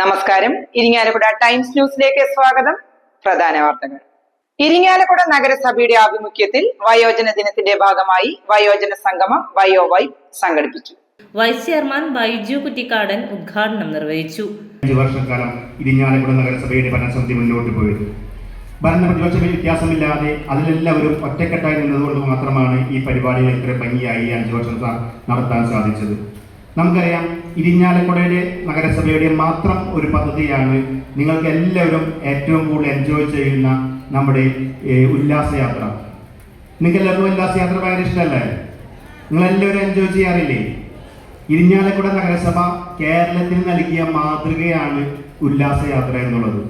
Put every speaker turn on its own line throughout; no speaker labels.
നമസ്കാരം. ഇരിങ്ങാലക്കുട ടൈംസ് ന്യൂസിലേക്ക് സ്വാഗതം. പ്രധാന വാർത്തകൾ. ഇരിങ്ങാലക്കുട നഗരസഭയുടെ ആഭിമുഖ്യത്തിൽ വയോജന ദിനത്തിന്റെ ഭാഗമായി വയോജന സംഗമം വയോ വയോവൈ സംഘടിപ്പിച്ചു.
വൈസ് ചെയർമാൻ ബൈജു കുറ്റിക്കാടൻ ഉദ്ഘാടനം നിർവഹിച്ചു.
അഞ്ചു വർഷക്കാലം ഇരിഞ്ഞാലക്കുട നഗരസഭയുടെ ഭരണസമിതി മുന്നോട്ട് പോയത്. ഭരണ പ്രതിപക്ഷ വ്യത്യാസമില്ലാതെ അതിലെല്ലാവരും ഒറ്റക്കെട്ടായി നിന്നതുകൊണ്ട് മാത്രമാണ് ഈ പരിപാടികൾ ഇത്ര ഭംഗിയായി അഞ്ചു വർഷം നടത്താൻ സാധിച്ചത്. നമുക്കറിയാം ഇരിഞ്ഞാലക്കുടയിലെ നഗരസഭയുടെ മാത്രം ഒരു പദ്ധതിയാണ് നിങ്ങൾക്ക് എല്ലാവരും ഏറ്റവും കൂടുതൽ എൻജോയ് ചെയ്യുന്ന നമ്മുടെ ഉല്ലാസയാത്ര. നിങ്ങൾക്ക് എല്ലാവർക്കും ഉല്ലാസയാത്ര ഭയങ്കര ഇഷ്ടമല്ലേ നിങ്ങളെല്ലാവരും എൻജോയ് ചെയ്യാറില്ലേ? ഇരിഞ്ഞാലക്കുട നഗരസഭ കേരളത്തിന് നൽകിയ മാതൃകയാണ് ഉല്ലാസയാത്ര എന്നുള്ളത്.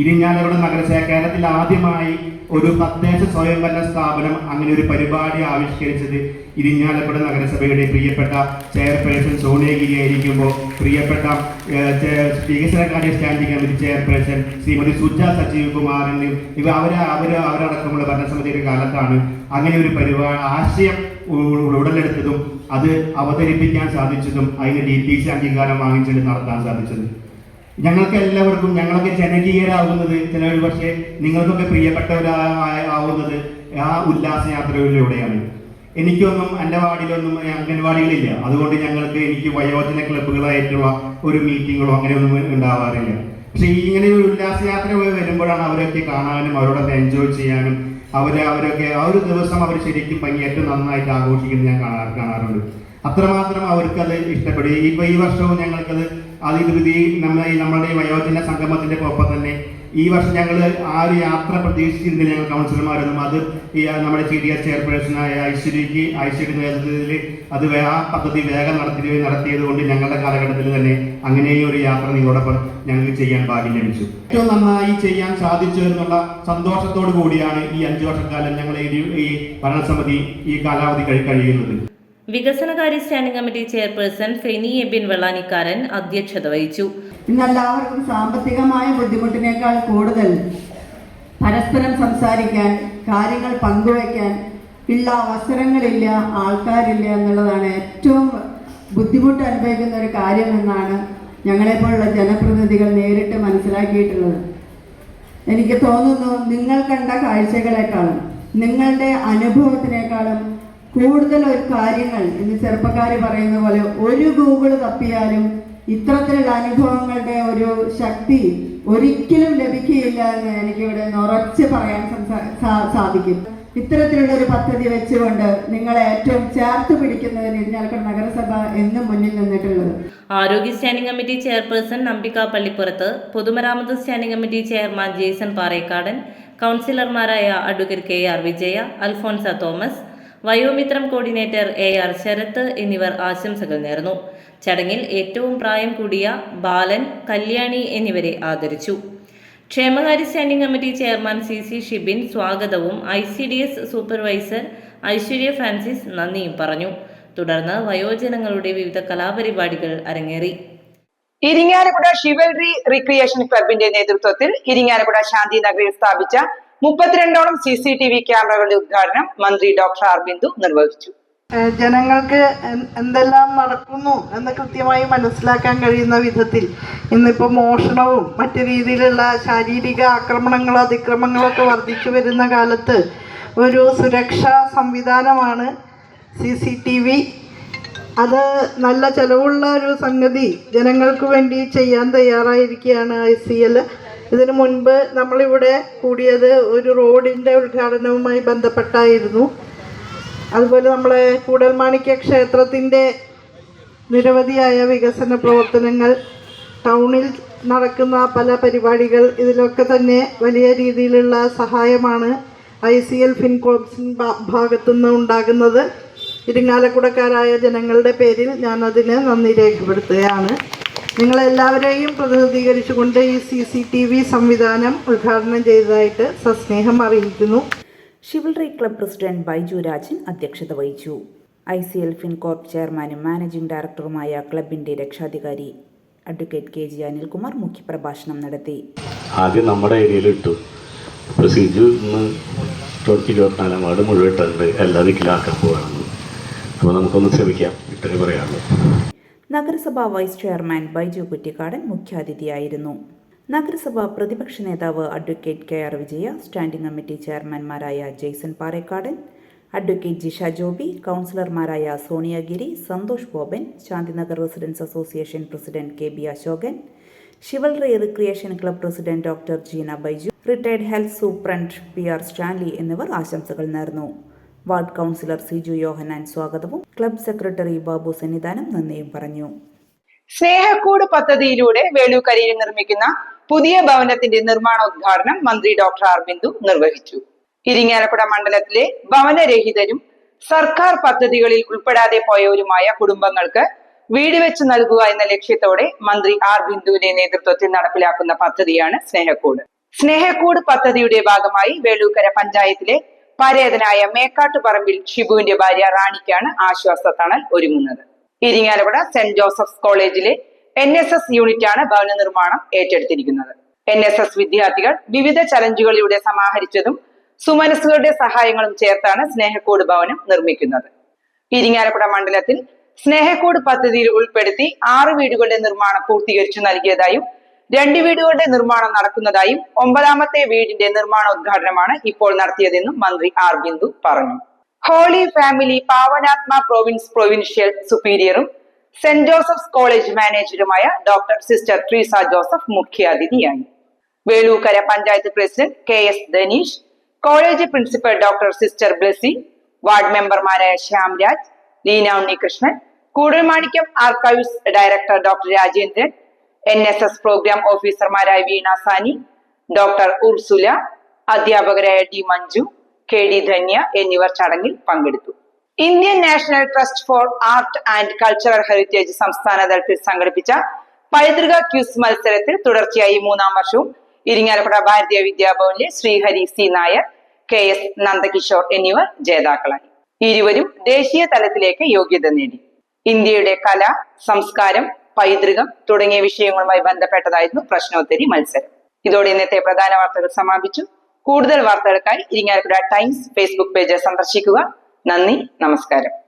ഇരിഞ്ഞാലക്കുട നഗരസഭ കേരളത്തിൽ ആദ്യമായി ഒരു തദ്ദേശ സ്വയംഭരണ സ്ഥാപനം അങ്ങനെ ഒരു പരിപാടി ആവിഷ്കരിച്ചത് ഇരിഞ്ഞാലക്കുട നഗരസഭയുടെ പ്രിയപ്പെട്ട ചെയർപേഴ്സൺ സോണിയഗിരി ആയിരിക്കുമ്പോൾ പ്രിയപ്പെട്ട വികസന കാര്യ വികസനകാര്യ standing committee chairperson Shrimati Suja Sajeev കുമാറിനും ഇവ അവരെ അവർ അവരടക്കമുള്ള ഭരണസമിതിയുടെ കാലത്താണ് അങ്ങനെ ഒരു പരിപാടി ആശയം ഉടലെടുത്തതും അത് അവതരിപ്പിക്കാൻ സാധിച്ചതും അതിന് ഡി ടി സി അംഗീകാരം വാങ്ങിച്ചിട്ട് നടത്താൻ സാധിച്ചത്. ഞങ്ങൾക്ക് എല്ലാവർക്കും ഞങ്ങളൊക്കെ ജനകീയരാകുന്നത് ചില പക്ഷേ നിങ്ങൾക്കൊക്കെ പ്രിയപ്പെട്ടവരാവുന്നത് ആ ഉല്ലാസയാത്രയിലൂടെയാണ് എനിക്കൊന്നും എന്റെ വാർഡിലൊന്നും അംഗൻവാടികളില്ല. അതുകൊണ്ട് ഞങ്ങൾക്ക് എനിക്ക് വയോജന ക്ലബ്ബുകളായിട്ടുള്ള ഒരു മീറ്റിങ്ങുകളോ അങ്ങനെയൊന്നും ഉണ്ടാവാറില്ല. പക്ഷേ ഇങ്ങനെ ഒരു ഉല്ലാസയാത്ര വരുമ്പോഴാണ് അവരൊക്കെ കാണാനും അവരോടൊക്കെ എൻജോയ് ചെയ്യാനും അവരെ അവരൊക്കെ ആ ഒരു ദിവസം അവർ ശരിക്കും ഏറ്റവും നന്നായിട്ട് ആഘോഷിക്കുന്നത് ഞാൻ കാണാ കാണാറുണ്ട്. അത്രമാത്രം അവർക്കത് ഇഷ്ടപ്പെടും. ഇപ്പൊ ഈ വർഷവും ഞങ്ങൾക്കത് അതിരുതി നമ്മൾ നമ്മുടെ വയോജന സംഗമത്തിന്റെ ഒപ്പം തന്നെ ഈ വർഷം ഞങ്ങൾ ആ ഒരു യാത്ര പ്രതീക്ഷിച്ചിരുന്നില്ല ഞങ്ങൾ കൗൺസിലർമാരൊന്നും അത് ഈ നമ്മുടെ സി ഡി എസ് ചെയർപേഴ്സണായ ഐശ്വര്യക്ക് ഐശ്വര്യ നേതൃത്വത്തിൽ അത് ആ പദ്ധതി വേഗം നടത്തി നടത്തിയത് കൊണ്ട് ഞങ്ങളുടെ കാലഘട്ടത്തിൽ തന്നെ അങ്ങനെയും ഒരു യാത്ര നിങ്ങളോടൊപ്പം ഞങ്ങൾക്ക് ചെയ്യാൻ ഭാഗ്യം ലഭിച്ചു. ഏറ്റവും നന്നായി ചെയ്യാൻ സാധിച്ചു എന്നുള്ള സന്തോഷത്തോടു കൂടിയാണ് ഈ അഞ്ചു വർഷക്കാലം ഞങ്ങൾ ഈ ഭരണസമിതി ഈ കാലാവധി കഴി കഴിയുന്നത്.
വികസനകാര്യ standing committee chairperson Feni Ebin Vellanikkaran അധ്യക്ഷത വഹിച്ചു.
ഇന്നെല്ലാവർക്കും സാമ്പത്തികമായ ബുദ്ധിമുട്ടിനേക്കാൾ കൂടുതൽ പരസ്പരം സംസാരിക്കാൻ കാര്യങ്ങൾ പങ്കുവയ്ക്കാൻ ഉള്ള അവസരങ്ങളില്ല ആൾക്കാരില്ല എന്നുള്ളതാണ് ഏറ്റവും ബുദ്ധിമുട്ട് അനുഭവിക്കുന്ന ഒരു കാര്യമെന്നാണ് ഞങ്ങളെപ്പോലുള്ള ജനപ്രതിനിധികൾ നേരിട്ട് മനസ്സിലാക്കിയിട്ടുള്ളത്. എനിക്ക് തോന്നുന്നു നിങ്ങൾ കണ്ട കാഴ്ചകളെക്കാളും നിങ്ങളുടെ അനുഭവത്തിനേക്കാളും കൂടുതൽ ഒരു കാര്യങ്ങൾ ഇന്ന് ചെറുപ്പക്കാർ പറയുന്ന പോലെ ഒരു ഗൂഗിൾ തപ്പിയാലും ഇത്തരത്തിലുള്ള അനുഭവങ്ങളുടെ ഒരു ശക്തി ഒരിക്കലും ലഭിക്കുകയില്ല എന്ന് എനിക്കിവിടെ ഉറച്ച് പറയാൻ സാധിക്കും. ഇത്തരത്തിലുള്ള ഒരു പദ്ധതി വെച്ചുകൊണ്ട് നിങ്ങളെ ഏറ്റവും ചേർത്ത് പിടിക്കുന്നതിന് ഇരിഞ്ഞാലക്കുട നഗരസഭ എന്നും മുന്നിൽ നിന്നിട്ടുള്ളത്.
ആരോഗ്യ സ്റ്റാൻഡിംഗ് കമ്മിറ്റി ചെയർപേഴ്സൺ നമ്പിക പള്ളിപ്പുറത്ത് പൊതുമരാമത്ത് standing committee chairman Jason Parekkadan കൗൺസിലർമാരായ advocate K R Vijaya Alphonsa Thomas Vayomithram coordinator A R Sarath എന്നിവർ ആശംസകൾ നേർന്നു. ചടങ്ങിൽ ഏറ്റവും പ്രായം കൂടിയ ബാലൻ കല്യാണി എന്നിവരെ ആദരിച്ചു. ക്ഷേമകാര്യ standing committee chairman C C Shibin സ്വാഗതവും I C D S supervisor Aishwarya Francis നന്ദിയും പറഞ്ഞു. തുടർന്ന് വയോജനങ്ങളുടെ വിവിധ കലാപരിപാടികൾ അരങ്ങേറി.
ഇരിങ്ങാലക്കുട ഷിവൽറി റിക്രിയേഷൻ ക്ലബിന്റെ നേതൃത്വത്തിൽ ഇരിങ്ങാലക്കുട ശാന്തി നഗറിൽ സ്ഥാപിച്ച മുപ്പത്തിരണ്ടോളം സി സി ടി വി ക്യാമറകളുടെ ഉദ്ഘാടനം മന്ത്രി ഡോക്ടർ ആർ ബിന്ദു നിർവഹിച്ചു
ജനങ്ങൾക്ക് എന്തെല്ലാം നടക്കുന്നു എന്ന് കൃത്യമായി മനസ്സിലാക്കാൻ കഴിയുന്ന വിധത്തിൽ ഇന്നിപ്പോൾ മോഷണവും മറ്റു രീതിയിലുള്ള ശാരീരിക ആക്രമണങ്ങളോ അതിക്രമങ്ങളോ ഒക്കെ വർദ്ധിച്ചു വരുന്ന കാലത്ത് ഒരു സുരക്ഷാ സംവിധാനമാണ് സി സി ടി വി. അത് നല്ല ചിലവുള്ള ഒരു സംഗതി ജനങ്ങൾക്ക് വേണ്ടി ചെയ്യാൻ തയ്യാറായിരിക്കുകയാണ് ഐ സി എൽ. ഇതിനു മുൻപ് നമ്മളിവിടെ കൂടിയത് ഒരു റോഡിന്റെ ഉദ്ഘാടനവുമായി ബന്ധപ്പെട്ടായിരുന്നു. അതുപോലെ നമ്മളെ കൂടൽമാണിക്യ ക്ഷേത്രത്തിന്റെ നിരവധിയായ വികസന പ്രവർത്തനങ്ങൾ ടൗണിൽ നടക്കുന്ന പല പരിപാടികൾ ഇതിലൊക്കെ തന്നെ വലിയ രീതിയിലുള്ള സഹായമാണ് ഐ സി എൽ ഫിൻകോപ്സിൻ ഭാഗത്തു നിന്ന് ഉണ്ടാകുന്നത്. ഇരിങ്ങാലക്കുടക്കാരായ ജനങ്ങളുടെ പേരിൽ ഞാനതിന് നന്ദി രേഖപ്പെടുത്തുകയാണ്. നിങ്ങളെല്ലാവരെയും പ്രതിനിധീകരിച്ചുകൊണ്ട് ഈ സി സി ടി വി സംവിധാനം ഉദ്ഘാടനം ചെയ്തതായിട്ട് സസ്നേഹം അറിയിക്കുന്നു.
Chivalry club president Baiju Rajan അധ്യക്ഷത വഹിച്ചു. ഐ സി എൽ ഫിൻകോർപ്പ് ചെയർമാനും മാനേജിംഗ് ഡയറക്ടറുമായ ക്ലബിന്റെ രക്ഷാധികാരി അഡ്വക്കേറ്റ് കെ ജി അനിൽകുമാർ മുഖ്യപ്രഭാഷണം നടത്തി.
ആദ്യം നമ്മുടെ ഏരിയയിൽ ഇട്ടു. പ്രൊസീജിയർ ഇന്ന് തൊട്ട് ഇരുപത്തിനാലാം വാർഡ് മുഴുവൻ ഇട്ടുണ്ട് എല്ലാ ദിക്കിലാക്കാൻ പോവാണെന്ന്. അപ്പോൾ നമുക്കൊന്ന് ശ്രമിക്കാം. ഇത്രയും പറയാനുള്ളൂ.
നഗരസഭാ വൈസ് ചെയർമാൻ ബൈജു കുറ്റിക്കാടൻ മുഖ്യാതിഥിയായിരുന്നു. നഗരസഭ പ്രതിപക്ഷ നേതാവ് advocate K R Vijaya standing committee ചെയർമാൻമാരായ Jason Parekkadan advocate Jisha Joby കൗൺസിലർമാരായ Soniyagiri Santhosh Boban Shanthinagar residents association president K B Ashokan chivalry recreation club president doctor Jeena Baiju retired health superintendent P R Stanley എന്നിവർ ആശംസകൾ നേർന്നു. Ward councillor Siju Yohanan സ്വാഗതവും. Club secretary Babu Sannidhanam നന്ദിയും പറഞ്ഞു.
സ്നേഹക്കൂട് പദ്ധതിയിലൂടെ വേളൂക്കരയിൽ നിർമ്മിക്കുന്ന പുതിയ ഭവനത്തിന്റെ നിർമ്മാണോദ്ഘാടനം മന്ത്രി ഡോക്ടർ ആർ ബിന്ദു നിർവഹിച്ചു. ഇരിങ്ങാലക്കുട മണ്ഡലത്തിലെ ഭവനരഹിതരും സർക്കാർ പദ്ധതികളിൽ ഉൾപ്പെടാതെ പോയവരുമായ കുടുംബങ്ങൾക്ക് വീട് വെച്ച് നൽകുക എന്ന ലക്ഷ്യത്തോടെ മന്ത്രി ആർ ബിന്ദുവിന്റെ നേതൃത്വത്തിൽ നടപ്പിലാക്കുന്ന പദ്ധതിയാണ് സ്നേഹക്കൂട്. സ്നേഹക്കൂട് പദ്ധതിയുടെ ഭാഗമായി വേളൂക്കര പഞ്ചായത്തിലെ പരേതനായ മേക്കാട്ടുപറമ്പിൽ ഷിബുവിന്റെ ഭാര്യ റാണിക്കാണ് ആശ്വാസ തണൽ ഒരുങ്ങുന്നത്. ഇരിങ്ങാലക്കുട സെന്റ് ജോസഫ്സ് കോളേജിലെ എൻ എസ് എസ് യൂണിറ്റാണ് ഭവന നിർമ്മാണം ഏറ്റെടുത്തിരിക്കുന്നത്. എൻ എസ് എസ് വിദ്യാർത്ഥികൾ വിവിധ ചലഞ്ചുകളിലൂടെ സമാഹരിച്ചതും സുമനസ്സുകളുടെ സഹായങ്ങളും ചേർത്താണ് സ്നേഹക്കോട് ഭവനം നിർമ്മിക്കുന്നത്. ഇരിങ്ങാലക്കുട മണ്ഡലത്തിൽ സ്നേഹക്കോട് പദ്ധതിയിൽ ഉൾപ്പെടുത്തി ആറ് വീടുകളുടെ നിർമ്മാണം പൂർത്തീകരിച്ചു നൽകിയതായും രണ്ട് വീടുകളുടെ നിർമ്മാണം നടക്കുന്നതായും ഒമ്പതാമത്തെ വീടിന്റെ നിർമ്മാണോദ്ഘാടനമാണ് ഇപ്പോൾ നടത്തിയതെന്നും മന്ത്രി ആർ ബിന്ദു പറഞ്ഞു. ഹോളി ഫാമിലി പാവനാത്മ പ്രൊവിൻസ് പ്രൊവിൻഷ്യൽ സുപ്പീരിയറും സെന്റ് ജോസഫ്സ് കോളേജ് മാനേജറുമായ ഡോക്ടർ സിസ്റ്റർ ട്രീസ ജോസഫ് മുഖ്യാതിഥിയായി. Velookkara panchayat president K S Dhaneesh college principal doctor sister Blessy ward മെമ്പർമാരായ Shyamraj Leena Unnikrishnan Koodalmanikyam archives director doctor Rajendran N S S program ഓഫീസർമാരായ Veena Sani doctor Ursula അധ്യാപകരായ T Manju K D Dhanya എന്നിവർ ചടങ്ങിൽ പങ്കെടുത്തു. Indian National Trust for Art and Cultural Heritage സംസ്ഥാന തലത്തിൽ സംഘടിപ്പിച്ച പൈതൃക ക്യൂസ് മത്സരത്തിൽ തുടർച്ചയായി മൂന്നാം വർഷവും Irinjalakuda Bharatiya വിദ്യാഭവനിലെ Srihari C Nair K S Nandakishore എന്നിവർ ജേതാക്കളായി. ഇരുവരും ദേശീയ തലത്തിലേക്ക് യോഗ്യത നേടി. ഇന്ത്യയുടെ കല സംസ്കാരം പൈതൃകം തുടങ്ങിയ വിഷയങ്ങളുമായി ബന്ധപ്പെട്ടതായിരുന്നു പ്രശ്നോത്തരി മത്സരം. ഇതോടെ ഇന്നത്തെ പ്രധാന വാർത്തകൾ സമാപിച്ചു. കൂടുതൽ വാർത്തകൾക്കായി ഇരിങ്ങാലക്കുട ടൈംസ് ഫേസ്ബുക്ക് പേജ് സന്ദർശിക്കുക. നന്ദി നമസ്കാരം.